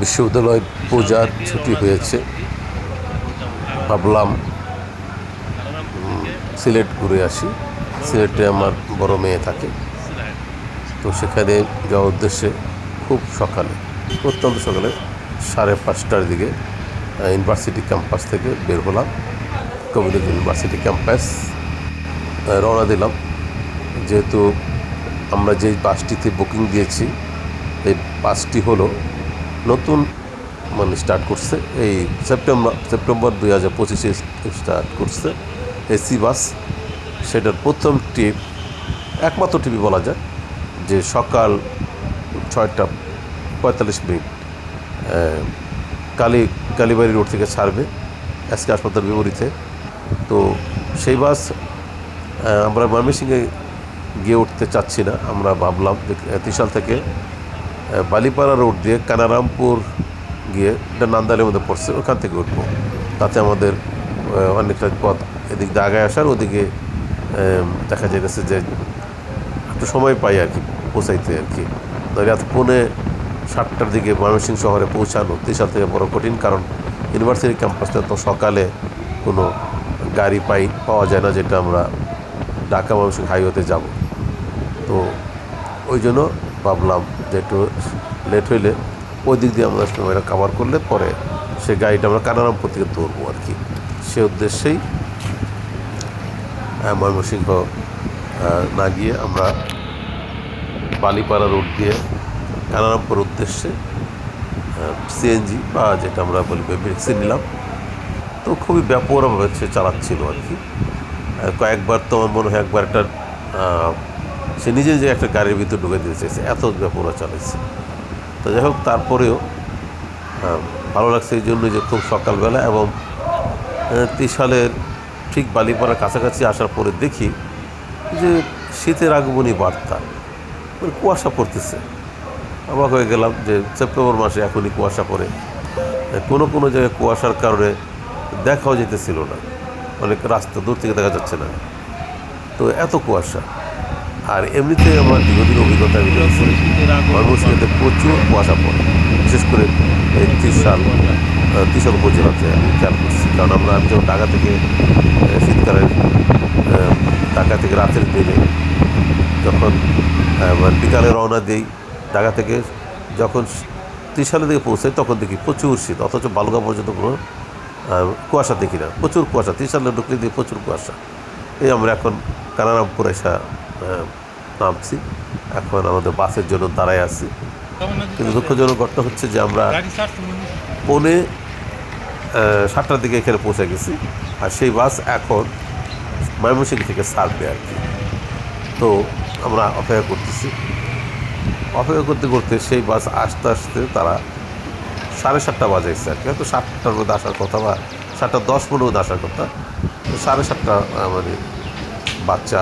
বিশ্ববিদ্যালয় পূজার ছুটি হয়েছে। ভাবলাম সিলেট ঘুরে আসি। সিলেটে আমার বড় মেয়ে থাকে। তো সেখানে যাওয়ার উদ্দেশ্যে খুব সকালে, অত্যন্ত সকালে সাড়ে পাঁচটার দিকে ইউনিভার্সিটি ক্যাম্পাস থেকে বের হলাম। কমিউনিটি ইউনিভার্সিটি ক্যাম্পাস রওনা দিলাম। যেহেতু আমরা যে বাসটিতে বুকিং দিয়েছি, এই বাসটি হলো নতুন মানে স্টার্ট করছে। এই সেপ্টেম্বর সেপ্টেম্বর দুই হাজার পঁচিশে স্টার্ট করছে এসি বাস। সেটার প্রথম ট্রিপ একমাত্র টিভি বলা যায় যে সকাল ছয়টা পঁয়তাল্লিশ মিনিট কালী, কালীবাড়ি রোড থেকে ছাড়বে এসকে হাসপাতাল বিপরীতে। তো সেই বাস আমরা ময়মনসিংহে গিয়ে উঠতে চাচ্ছি না। আমরা ভাবলাম যে ত্রিশাল থেকে বালিপাড়া রোড দিয়ে কানারামপুর গিয়ে এটা নান্দালের মধ্যে পড়ছে, ওখান থেকে উঠবো। তাতে আমাদের অনেকটা পথ এদিক দিয়ে আগায় আসার, ওদিকে দেখা যাইতেছে যে একটু সময় পাই আর কি, পৌঁছাইতে আর কি। রাত পৌনে সাতটার দিকে ময়মনসিংহ শহরে পৌঁছানো ত্রিশাল থেকে বড় কঠিন, কারণ ইউনিভার্সিটি ক্যাম্পাসটা তো সকালে কোনো গাড়ি পাই, পাওয়া যায় না যেটা আমরা ঢাকা ময়মনসিংহ হাইওয়েতে যাব। তো ওই জন্য ভাবলাম একটু লেট হইলে ওই দিক দিয়ে আমরা সময়টা কাভার করলে পরে সে গাড়িটা আমরা কানারামপুর থেকে ধরবো আর কি। সে উদ্দেশ্যেই ময়মনসিংহ না গিয়ে আমরা বালিপাড়া রোড দিয়ে কানারামপুর উদ্দেশ্যে সিএনজি বা যেটা আমরা বলি ভ্যাক্সিন নিলাম। তো খুবই ব্যাপকভাবে সে চালাচ্ছিল আর কি। কয়েকবার তো আমার মনে হয় একবার একটা সে নিজে যে একটা গাড়ির ভিতরে ঢুকে দিতে চাইছে এত ব্যাপকরা চালাইছে তো যাই হোক, তারপরেও ভালো লাগছে এই জন্য যে খুব সকালবেলা এবং ত্রিশালের ঠিক বালিপাড়ার কাছাকাছি আসার পরে দেখি যে শীতের আগমনী বার্তা মানে কুয়াশা পড়তেছে। অবাক হয়ে গেলাম যে সেপ্টেম্বর মাসে এখনই কুয়াশা পড়ে। কোনো কোনো জায়গায় কুয়াশার কারণে দেখাও যেতেছিল না অনেক রাস্তা দূর থেকে দেখা যাচ্ছে না। তো এত কুয়াশা। আর এমনিতে আমার দীর্ঘদিন অভিজ্ঞতা আমি দেখছি ময়মনসিংহতে প্রচুর কুয়াশা পড়ে। বিশেষ করে এই ত্রিশাল ত্রিশাল উপজেলাতে আমি খেয়াল করছি। কারণ আমরা, আমি যখন ঢাকা থেকে শীতকালের ঢাকা থেকে রাতের দিনে যখন বিকালে রওনা দিই, ঢাকা থেকে যখন ত্রিশালের দিকে পৌঁছাই, তখন দেখি প্রচুর শীত, অথচ বালুকা পর্যন্ত কোনো কুয়াশা দেখি না। প্রচুর কুয়াশা ত্রিশালে ঢুকলে দিয়ে প্রচুর কুয়াশা। এই আমরা এখন কানারামপুর এসা নামছি। এখন আমাদের বাসের জন্য দাঁড়ায় আছি। কিন্তু দুঃখজনক ঘটনা হচ্ছে যে আমরা পৌনে সাতটার দিকে এখানে পৌঁছে গেছি। আর সেই বাস এখন ময়মনসিংহ থেকে ছাড়বে আর কি। তো আমরা অপেক্ষা করতেছি। অপেক্ষা করতে করতে সেই বাস আসতে আসতে তারা সাড়ে সাতটা বাজে বাজাইছে আর কি। হয়তো সাতটার মধ্যে আসার কথা বা সাতটা দশ পনেরো মধ্যে আসার কথা। সাড়ে সাতটা মানে বাচ্চা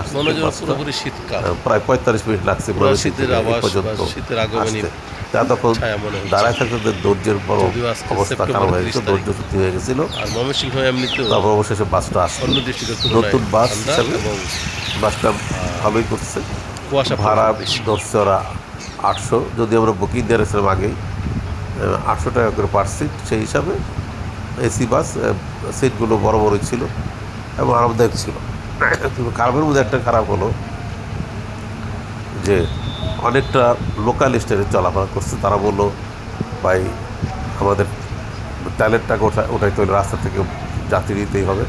পুরোপুরি শীতকাল। প্রায় পঁয়তাল্লিশ মিনিট লাগছে শীতের বা পর্যন্ত। শীতের আগমনী। তা তখন দাঁড়ায় থাকতে ধৈর্যের বড় অবস্থা খারাপ হয়ে গেছে 30 ধৈর্য সত্যি হয়ে গেছিল। তারপর অবশেষে বাসটা আসলো। নতুন বাস হিসাবে বাসটা ভালোই করছে। ভাড়া ধরছে ওরা আটশো। যদি আমরা বুকিং দিয়ে রেখেছিলাম আগেই আটশো টাকা করে পার সিট সেই হিসাবে এসি বাস সিটগুলো বড় বড়ই ছিল এবং আরামদায়ক ছিল। খারাপের মধ্যে একটা খারাপ হলো যে অনেকটা লোকাল স্টেজে চলাফেরা করছে। তারা বলল, ভাই, আমাদের ট্যালেন্টটাকে ওঠা ওঠাইতে হলে রাস্তা থেকে যাত্রী দিতেই হবে।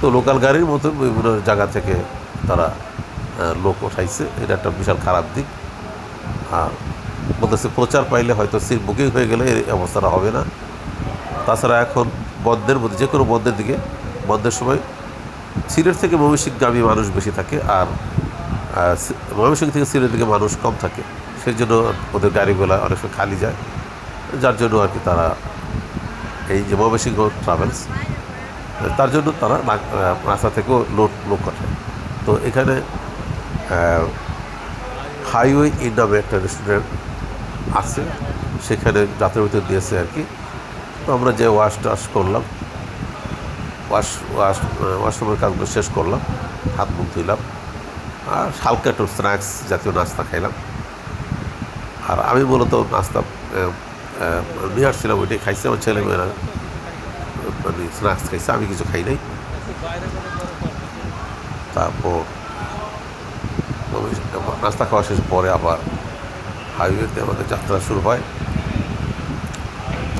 তো লোকাল গাড়ির মতো বিভিন্ন জায়গা থেকে তারা লোক ওঠাইছে। এটা একটা বিশাল খারাপ দিক। আর বলতেছে, প্রচার পাইলে হয়তো সিট বুকিং হয়ে গেলে এই অবস্থাটা হবে না। তাছাড়া এখন বন্ধের মধ্যে, যে কোনো বন্ধের দিকে, বন্ধের সময় সিলেট থেকে ময়মনসিংহগামী মানুষ বেশি থাকে আর ময়মনসিংহ থেকে সিলেটের দিকে মানুষ কম থাকে। সেই জন্য ওদের গাড়িগুলো অনেক সময় খালি যায়। যার জন্য আর কি তারা এই যে ময়মনসিংহ ট্রাভেলস তার জন্য তারা রাস্তা থেকেও লোড লোক পাঠায় তো এখানে হাইওয়ে ইন নামে একটা রেস্টুরেন্ট আছে। সেখানে যাত্রার ভিতর দিয়েছে আর কি। তো আমরা যে ওয়াশ টাশ করলাম ওয়াশ ওয়াশ, ওয়াশরুমের কাজগুলো শেষ করলাম, হাত মুখ ধুইলাম, আর হালকা একটু স্ন্যাক্স জাতীয় নাস্তা খাইলাম। আর আমি মূলত নাস্তা নিয়ে আসছিলাম, ওইটাই খাইছে, আমার ছেলেমেয়েরা মানে স্ন্যাক্স খাইছে, আমি কিছু খাই নাই। তারপর নাস্তা খাওয়া শেষ পরে আবার হাইওয়েতে আমাদের যাত্রা শুরু হয়।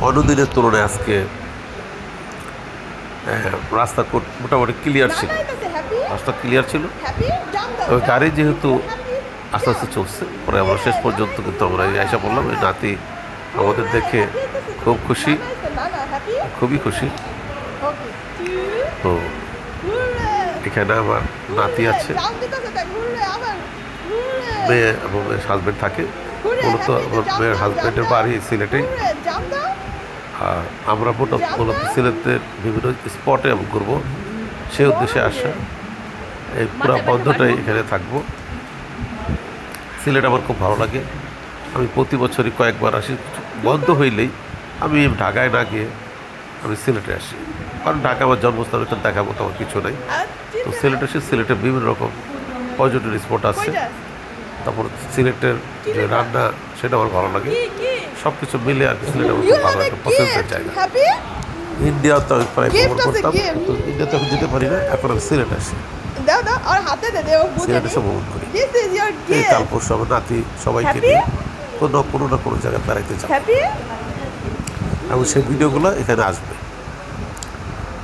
অন্য দিনের তুলনায় আজকে রাস্তা মোটামুটি ক্লিয়ার ছিল। রাস্তা ক্লিয়ার ছিল। তবে গাড়ি যেহেতু আস্তে আস্তে চলছে পরে আমরা শেষ পর্যন্ত কিন্তু আমরা এই আশা বললাম এই নাতি আমাদের দেখে খুব খুশি। খুবই খুশি। তো এখানে আমার নাতি আছে। মেয়ে এবং হাজব্যান্ড থাকে। মূলত আমার মেয়ের হাজব্যান্ডের বাড়ি সিলেটেই আর আমরা মূলত সিলেটের বিভিন্ন স্পটে আমি ঘুরবো। সে উদ্দেশ্যে আসা। এই পুরো বন্ধটাই এখানে থাকব। সিলেট আমার খুব ভালো লাগে। আমি প্রতি বছরই কয়েকবার আসি। বন্ধ হইলেই আমি ঢাকায় না গিয়ে আমি সিলেটে আসি। কারণ ঢাকা আমার জন্মস্থান ওইখানে দেখার মতো আমার কিছু নেই। তো সিলেটে এসে সিলেটে বিভিন্ন রকম পর্যটন স্পট আছে। তারপর সিলেটের যে রান্না সেটা আমার ভালো লাগে। সব কিছু মিলে আর কি সিলেট ভালো একটা পছন্দের জায়গা ইন্ডিয়া তো আমি প্রায় ভ্রমণ করতাম. কিন্তু ইন্ডিয়াতে এখন যেতে পারি না এখন আমি সিলেট আসি দাও দাও আর হাতে দে দে সিলেট এসে ভ্রমণ করি। এই কাল পরশু আমার নাতি সবাইকে? নিয়ে কোনো কোনো না কোনো জায়গায় বেড়াইতে যাব। এবং সেই ভিডিওগুলো এখানে আসবে।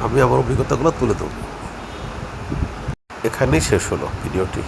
আমি আমার অভিজ্ঞতাগুলো তুলে ধরবো। এখানেই শেষ হলো ভিডিওটি।